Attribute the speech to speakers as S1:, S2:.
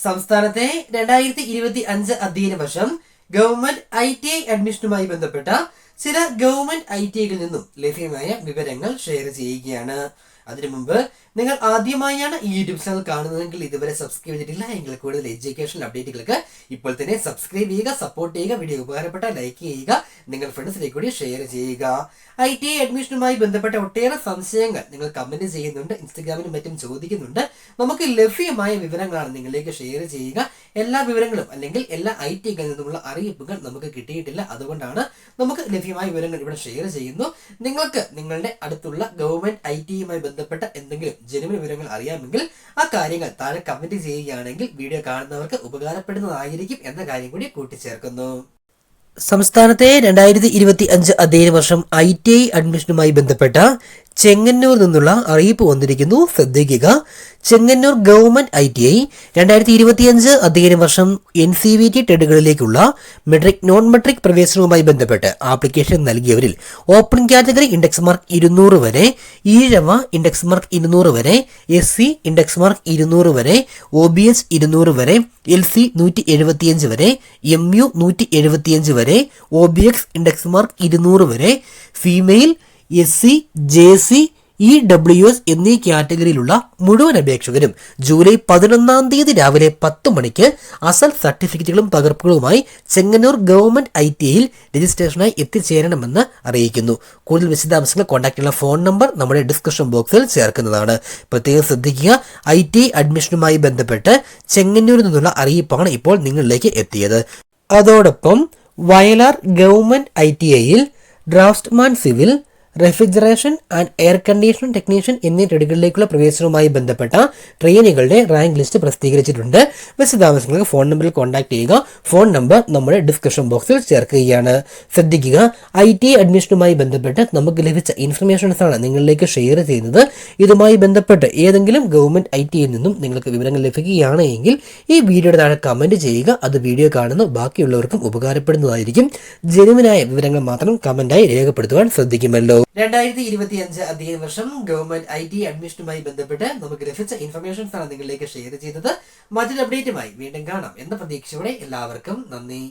S1: സംസ്ഥാനത്തെ രണ്ടായിരത്തി ഇരുപത്തി അഞ്ച് അധ്യയന വർഷം ഗവൺമെന്റ് ഐ ടി ഐ അഡ്മിഷനുമായി ബന്ധപ്പെട്ട ചില ഗവൺമെന്റ് ഐ ടി ഐകളിൽ നിന്നും ലഭ്യമായ വിവരങ്ങൾ ഷെയർ ചെയ്യുകയാണ്. അതിനു മുമ്പ് നിങ്ങൾ ആദ്യമായാണ് ഈ യൂട്യൂബ് ചാനൽ കാണുന്നതെങ്കിൽ ഇതുവരെ സബ്സ്ക്രൈബ് ചെയ്തിട്ടില്ല എങ്കിൽ കൂടുതൽ എഡ്യൂക്കേഷൻ അപ്ഡേറ്റുകൾക്ക് ഇപ്പോൾ തന്നെ സബ്സ്ക്രൈബ് ചെയ്യുക സപ്പോർട്ട് ചെയ്യുക വീഡിയോ ഉപകാരപ്പെട്ട ലൈക്ക് ചെയ്യുക നിങ്ങൾ ഫ്രണ്ട്സിലേക്ക് കൂടി ഷെയർ ചെയ്യുക. ഐ ടി അഡ്മിഷനുമായി ബന്ധപ്പെട്ട ഒട്ടേറെ സംശയങ്ങൾ നിങ്ങൾ കമന്റ് ചെയ്യുന്നുണ്ട് ഇൻസ്റ്റഗ്രാമിലും മറ്റും ചോദിക്കുന്നുണ്ട്. നമുക്ക് ലഭ്യമായ വിവരങ്ങളാണ് നിങ്ങളിലേക്ക് ഷെയർ ചെയ്യുക. എല്ലാ വിവരങ്ങളും അല്ലെങ്കിൽ എല്ലാ ഐ ടി ഐകളിൽ നിന്നുമുള്ള അറിയിപ്പുകൾ നമുക്ക് കിട്ടിയിട്ടില്ല. അതുകൊണ്ടാണ് നമുക്ക് ലഭ്യമായ വിവരങ്ങൾ ഇവിടെ ഷെയർ ചെയ്യുന്നു. നിങ്ങൾക്ക് നിങ്ങളുടെ അടുത്തുള്ള ഗവൺമെന്റ് ഐ ടി യുമായി ബന്ധപ്പെട്ട എന്തെങ്കിലും ജനുവിൻ വിവരങ്ങൾ അറിയാമെങ്കിൽ ആ കാര്യങ്ങൾ താഴെ കമന്റ് ചെയ്യുകയാണെങ്കിൽ വീഡിയോ കാണുന്നവർക്ക് ഉപകാരപ്പെടുന്നതായിരിക്കും എന്ന കാര്യം കൂടി കൂട്ടിച്ചേർക്കുന്നു. സംസ്ഥാനത്തെ രണ്ടായിരത്തി ഇരുപത്തി അഞ്ച് അധ്യയന വർഷം ഐ ടി ഐ അഡ്മിഷനുമായി ബന്ധപ്പെട്ട ചെങ്ങന്നൂർ നിന്നുള്ള അറിയിപ്പ് വന്നിരിക്കുന്നു. ശ്രദ്ധിക്കുക. Chengannur government I T I രണ്ടായിരത്തി ഇരുപത്തിയഞ്ച് അധ്യയന വർഷം എൻ സി വി ടി ടെഡുകളിലേക്കുള്ള മെട്രിക് നോൺ മെട്രിക് പ്രവേശനവുമായി ബന്ധപ്പെട്ട് ആപ്ലിക്കേഷൻ നൽകിയവരിൽ ഓപ്പൺ കാറ്റഗറി ഇൻഡെക്സ് മാർക്ക് ഇരുന്നൂറ് വരെ ഈഴവ ഇൻഡെക്സ് മാർക്ക് ഇരുന്നൂറ് വരെ എസ് സി ഇൻഡെക്സ് മാർക്ക് ഇരുന്നൂറ് വരെ ഒ ബി എച്ച് ഇരുന്നൂറ് വരെ എൽ സി നൂറ്റി എഴുപത്തിയഞ്ച് വരെ എം യു നൂറ്റി എഴുപത്തിയഞ്ച് വരെ O B X index mark ഇരുന്നൂറ് വരെ female S C J C E W S എന്നീ കാറ്റഗറിയിലുള്ള മുഴുവൻ അപേക്ഷകരും ജൂലൈ പതിനൊന്നാം തീയതി രാവിലെ പത്ത് മണിക്ക് അസൽ സർട്ടിഫിക്കറ്റുകളും പകർപ്പുകളുമായി ചെങ്ങന്നൂർ ഗവൺമെന്റ് ഐ ടി ഐയിൽ രജിസ്ട്രേഷനായി എത്തിച്ചേരണമെന്ന് അറിയിക്കുന്നു. കൂടുതൽ വിശദാംശങ്ങൾ ചെയ്യുന്ന ഫോൺ നമ്പർ നമ്മുടെ ഡിസ്ക്രിപ്ഷൻ ബോക്സിൽ ചേർക്കുന്നതാണ്. പ്രത്യേകം ശ്രദ്ധിക്കുക ഐ ടി അഡ്മിഷനുമായി ബന്ധപ്പെട്ട് ചെങ്ങന്നൂരിൽ നിന്നുള്ള അറിയിപ്പാണ് ഇപ്പോൾ നിങ്ങളിലേക്ക് എത്തിയത്. അതോടൊപ്പം വയലാർ ഗവൺമെന്റ് ഐ ടി ഐയിൽ draftman civil refrigeration and air condition technician എന്നീ ട്രേഡുകളിലേക്കുള്ള പ്രവേശനവുമായി ബന്ധപ്പെട്ട ട്രെയിനുകളുടെ റാങ്ക് ലിസ്റ്റ് പ്രസിദ്ധീകരിച്ചിട്ടുണ്ട്. വിശദാംശങ്ങൾക്ക് ഫോൺ നമ്പറിൽ കോൺടാക്ട് ചെയ്യുക. ഫോൺ നമ്പർ നമ്മുടെ ഡിസ്ക്രിപ്ഷൻ ബോക്സിൽ ചേർക്കുകയാണ്. ശ്രദ്ധിക്കുക ഐ ടി അഡ്മിഷനുമായി ബന്ധപ്പെട്ട് നമുക്ക് ലഭിച്ച ഇൻഫർമേഷൻസ് ആണ് നിങ്ങളിലേക്ക് ഷെയർ ചെയ്യുന്നത്. ഇതുമായി ബന്ധപ്പെട്ട് ഏതെങ്കിലും ഗവൺമെന്റ് ഐ ടിയിൽ നിന്നും നിങ്ങൾക്ക് വിവരങ്ങൾ ലഭിക്കുകയാണ് എങ്കിൽ ഈ വീഡിയോയുടെ താഴെ കമന്റ് ചെയ്യുക. അത് വീഡിയോ കാണുന്ന. ബാക്കിയുള്ളവർക്കും ഉപകാരപ്പെടുന്നതായിരിക്കും. ജനുവിനായ വിവരങ്ങൾ മാത്രം കമന്റായി രേഖപ്പെടുത്തുവാൻ ശ്രദ്ധിക്കുമല്ലോ. രണ്ടായിരത്തി ഇരുപത്തി അഞ്ച് അധ്യയന വർഷം ഗവൺമെന്റ് ഐ ടി അഡ്മിഷനുമായി ബന്ധപ്പെട്ട് നമുക്ക് ലഭിച്ച ഇൻഫർമേഷൻസ് ആണ് നിങ്ങളിലേക്ക് ഷെയർ ചെയ്തത് മറ്റൊരു അപ്ഡേറ്റുമായി വീണ്ടും കാണാം. എന്ന പ്രതീക്ഷയോടെ എല്ലാവർക്കും നന്ദി.